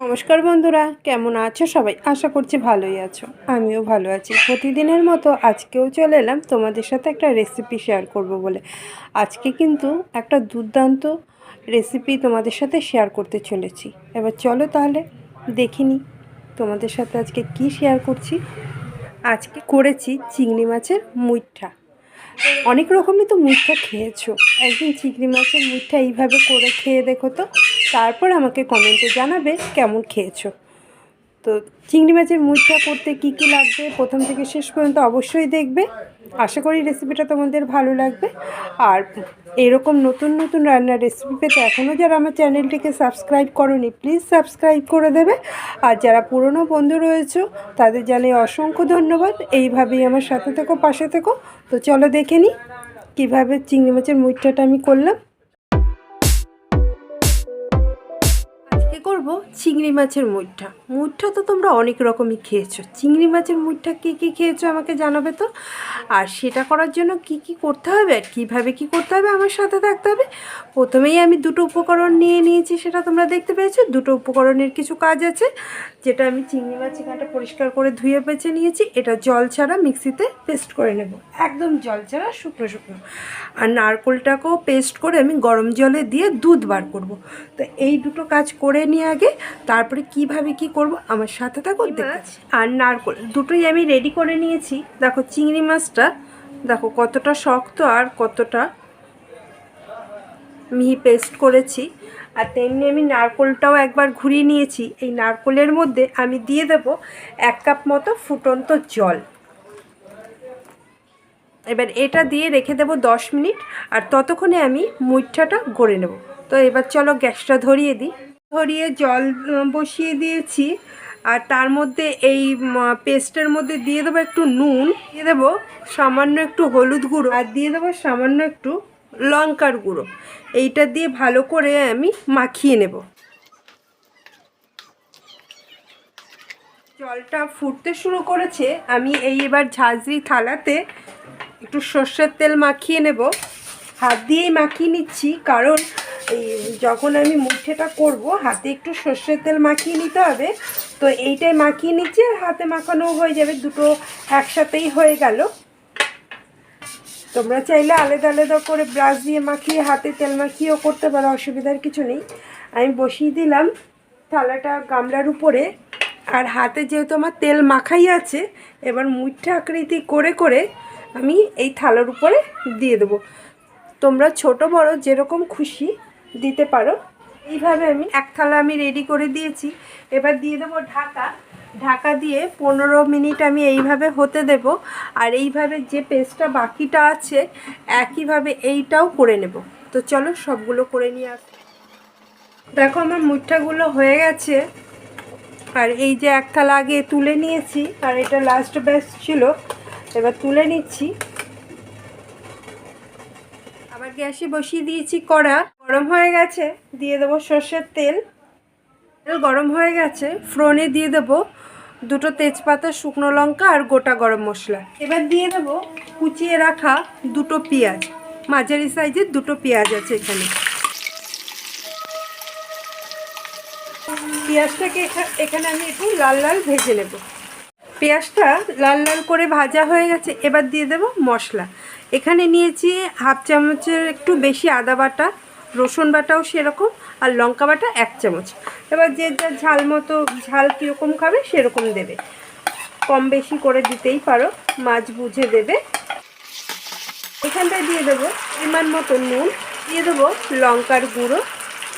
নমস্কার বন্ধুরা, কেমন আছো সবাই? আশা করছি ভালোই আছো। আমিও ভালো আছি। প্রতিদিনের মতো আজকেও চলে এলাম তোমাদের সাথে একটা রেসিপি শেয়ার করব বলে। আজকে কিন্তু একটা দুর্দান্ত রেসিপি তোমাদের সাথে শেয়ার করতে চলেছি। এবার চলো তাহলে দেখিনি তোমাদের সাথে আজকে কি শেয়ার করছি। আজকে করেছি চিংড়ি মাছের মুইঠা। অনেক রকমই তো মুইঠা খেয়েছো। একদিন চিংড়ি মাছের মুইঠা এইভাবে করে খেয়ে দেখো তো। তারপর আমাকে কমেন্টে জানাবে কেমন খেয়েছো। তো চিংড়ি মাছের মুইঠা করতে কি কি লাগবে প্রথম থেকে শেষ পর্যন্ত অবশ্যই দেখবে। আশা করি রেসিপিটা তোমাদের ভালো লাগবে। আর এরকম নতুন নতুন রান্নার রেসিপি পেতে এখনও যারা আমার চ্যানেলটিকে সাবস্ক্রাইব করনি প্লিজ সাবস্ক্রাইব করে দেবে। আর যারা পুরনো বন্ধু রয়েছে, তাদের জানাই অসংখ্য ধন্যবাদ। এইভাবেই আমার সাথে থেকো, পাশে থেকো। তো চলো দেখে নিই কীভাবে চিংড়ি মাছের মুইঠাটা আমি করলাম। করব? চিংড়ি মাছের মুইঠা মুইঠা তো তোমরা অনেক রকমই খেয়েছো। চিংড়ি মাছের মুইঠা কী কী খেয়েছো আমাকে জানাবে তো? আর সেটা করার জন্য কি কি করতে হবে? আর কীভাবে কি করতে হবে? আমার সাথে থাকতে হবে। প্রথমেই আমি দুটো উপকরণ নিয়ে নিয়েছি, সেটা তোমরা দেখতে পেয়েছ। দুটো উপকরণের কিছু কাজ আছে, যেটা আমি চিংড়ি মাছ এখানটা পরিষ্কার করে ধুয়ে বেছে নিয়েছি। এটা জল ছাড়া মিক্সিতে পেস্ট করে নেব। একদম জল ছাড়া, শুকনো শুকনো। আর নারকোলটাকেও পেস্ট করে আমি গরম জলে দিয়ে দুধ বার করব। তো এই দুটো কাজ করে নিয়ে আগে তারপরে কীভাবে কি করব আমার সাথে থাকো আর নারকোল দুটোই আমি রেডি করে নিয়েছি। দেখো চিংড়ি মাছটা দেখো কতটা শক্ত আর কতটা মিহি পেস্ট করেছি। আর তেমনি আমি নারকোলটাও একবার ঘুরিয়ে নিয়েছি। এই নারকোলের মধ্যে আমি দিয়ে দেব এক কাপ মতো ফুটন্ত জল। এবার এটা দিয়ে রেখে দেব দশ মিনিট আর ততক্ষণে আমি মুইঠাটা গড়ে নেব। তো এবার চলো গ্যাসটা ধরিয়ে দিই। ধরিয়ে জল বসিয়ে দিয়েছি। আর তার মধ্যে এই পেস্টের মধ্যে দিয়ে দেবো একটু নুন, দিয়ে দেবো সামান্য একটু হলুদ গুঁড়ো, আর দিয়ে দেবো সামান্য একটু লঙ্কার গুঁড়ো। এইটা দিয়ে ভালো করে আমি মাখিয়ে নেব। জলটা ফুটতে শুরু করেছে, আমি এই এবার ঝাঁঝরি থালাতে একটু সর্ষের তেল মাখিয়ে নেব। হাত দিয়েই মাখিয়ে নিচ্ছি। কারণ এই যখন আমি মুঠেটা করব, হাতে একটু সর্ষের তেল মাখিয়ে নিতে হবে। তো এইটাই মাখিয়ে নিচ্ছি আর হাতে মাখানো হয়ে যাবে। দুটো একসাথেই হয়ে গেল। তোমরা চাইলে আলাদা আলাদা করে ব্রাশ দিয়ে মাখিয়ে হাতে তেল মাখিয়েও করতে পারো, অসুবিধার কিছু নেই। আমি বসিয়ে দিলাম থালাটা গামলার উপরে। আর হাতে যেহেতু আমার তেল মাখাই আছে, এবার মুঠা আকৃতি করে করে আমি এই থালার উপরে দিয়ে দেবো। তোমরা ছোট, বড় যেরকম খুশি দিতে পারো। এইভাবে আমি এক থালা আমি রেডি করে দিয়েছি। এবার দিয়ে দেবো ঢাকা। ঢাকা দিয়ে পনেরো মিনিট আমি এইভাবে হতে দেব। আর এইভাবে যে পেস্টটা বাকিটা আছে, একইভাবে এইটাও করে নেব। তো চলো সবগুলো করে নিয়ে আস। দেখো আমার মুঠাগুলো হয়ে গেছে। আর এই যে এক থালা আগে তুলে নিয়েছি। আর এটা লাস্ট ব্যাচ ছিল। এবার তুলে নিচ্ছি। গ্যাসে বসিয়ে দিয়েছি কড়া। গরম হয়ে গেছে, দিয়ে দেবো সর্ষের তেল। তেল গরম হয়ে গেছে ফ্রনে দিয়ে দেবো দুটো তেজপাতা, শুকনো লঙ্কা আর গোটা গরম মশলা। এবার দিয়ে দেবো কুচিয়ে রাখা দুটো পেঁয়াজ। মাঝারি সাইজের দুটো পেঁয়াজ আছে এখানে। পেঁয়াজটাকে এখা- এখানে আমি একটু লাল লাল ভেজে নেব। পেঁয়াজটা লাল লাল করে ভাজা হয়ে গেছে, এবার দিয়ে দেব মশলা। এখানে নিয়েছি হাফ চামচের একটু বেশি আদা বাটা, রসুন বাটাও সেরকম আর লঙ্কা বাটা এক চামচ। এবার যে যার ঝাল মতো, ঝাল কীরকম খাবে সেরকম দেবে। কম বেশি করে দিতেই পারো, মাছ বুঝে দেবে। এখানটায় দিয়ে দেবো পরিমাণ মতো নুন, দিয়ে দেবো লঙ্কার গুঁড়ো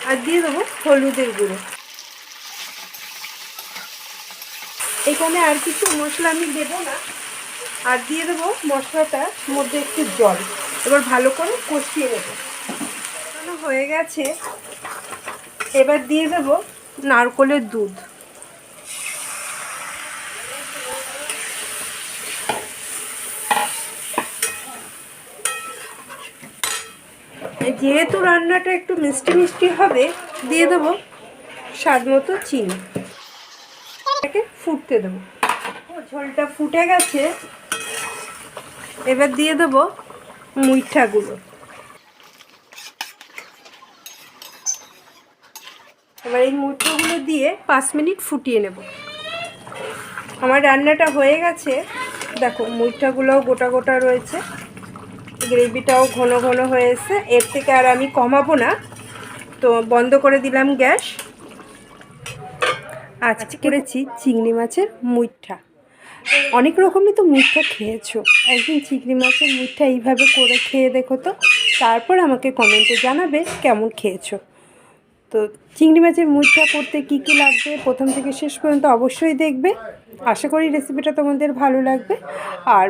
আর দিয়ে দেবো হলুদের গুঁড়ো। এখানে আর কিছু মশলা আমি দেবো না। আর দিয়ে দেবো মশলাটার মধ্যে একটু জল। এবার ভালো করে কষিয়ে নেব। হয়ে গেছে। এবার দিয়ে দেবো নারকলের দুধ। যেহেতু রান্নাটা একটু মিষ্টি মিষ্টি হবে, দিয়ে দেবো স্বাদ মতো চিনি। ফুটতে দেবো। ঝোলটা ফুটে গেছে। এবার দিয়ে দেবো মুইঠাগুলো। এবার এই মুঠোগুলো দিয়ে পাঁচ মিনিট ফুটিয়ে নেব। আমার রান্নাটা হয়ে গেছে। দেখো মুইঠাগুলোও গোটা গোটা রয়েছে। গ্রেভিটাও ঘন ঘন হয়েছে এর থেকে আর আমি কমাবো না। তো বন্ধ করে দিলাম গ্যাস। আজকে করেছি চিংড়ি মাছের মুইঠা। অনেক রকমই তো মুইঠা খেয়েছো। একদিন চিংড়ি মাছের মুইঠা এইভাবে করে খেয়ে দেখো তো। তারপর আমাকে কমেন্টে জানাবে কেমন খেয়েছো। তো চিংড়ি মাছের মুঠটা করতে কি কি লাগবে? প্রথম থেকে শেষ পর্যন্ত অবশ্যই দেখবে। আশা করি রেসিপিটা তোমাদের ভালো লাগবে। আর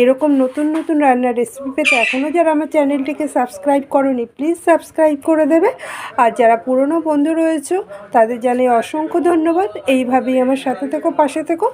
এরকম নতুন নতুন রান্নার রেসিপি পেতে এখনও যারা আমার চ্যানেলটিকে সাবস্ক্রাইব করনি, প্লিজ সাবস্ক্রাইব করে দেবে। আর যারা পুরনো বন্ধু রয়েছে, তাদের জানিয়ে অসংখ্য ধন্যবাদ। এইভাবেই আমার সাথে থেকো, পাশে থেকো।